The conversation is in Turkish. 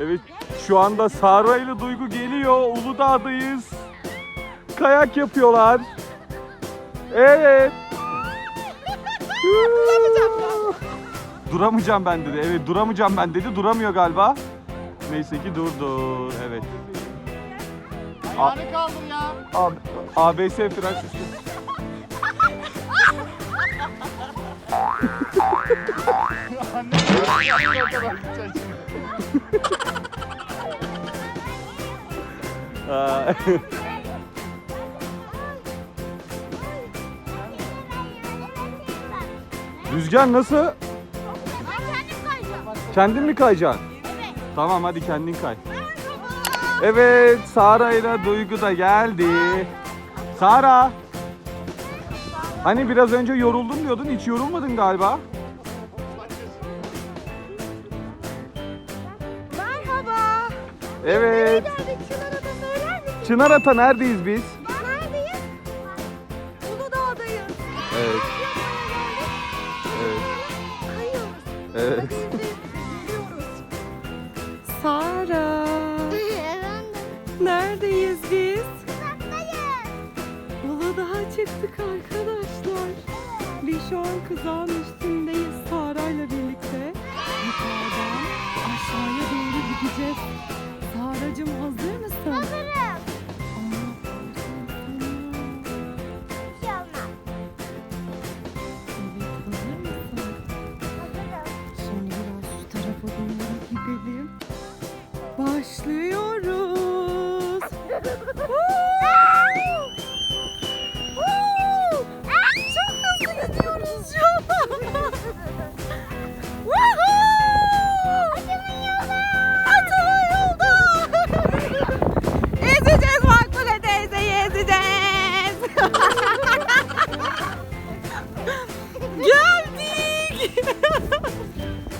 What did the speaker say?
Evet şu anda Sara ile Duygu geliyor. Uludağ'dayız. Kayak yapıyorlar. Evet. Duramayacağım ben dedi. Evet duramayacağım ben dedi. Duramıyor galiba. Neyse ki durdu. Evet. Ayağını kaldır ya. A- ABS fren sistemi. Anne Rüzgar nasıl? Kendin mi kayacaksın? Evet. Tamam hadi kendin kay. Evet Sara ile Duygu da geldi. Sara. Hani biraz önce yoruldum diyordun hiç yorulmadın galiba. Evet. Geldik söyler misin? Çınarata neredeyiz biz? Neredeyiz? Uludağ'dayız. Evet. Evet. Kayıyoruz. Evet. Geliyoruz. Sara, Efendim? neredeyiz biz? Uzaktayız. Uludağ'a çıktık arkadaşlar. Biz şu an kızağın üstündeyiz Saracığım hazır mısın? Hazırım. Bir şey olmaz. Evet, hazır mısın? Hazırım. Şimdi biraz şu tarafa doğru gidelim. Başlıyoruz. Woo! Çok hızlı gidiyoruz şu an. Geldik.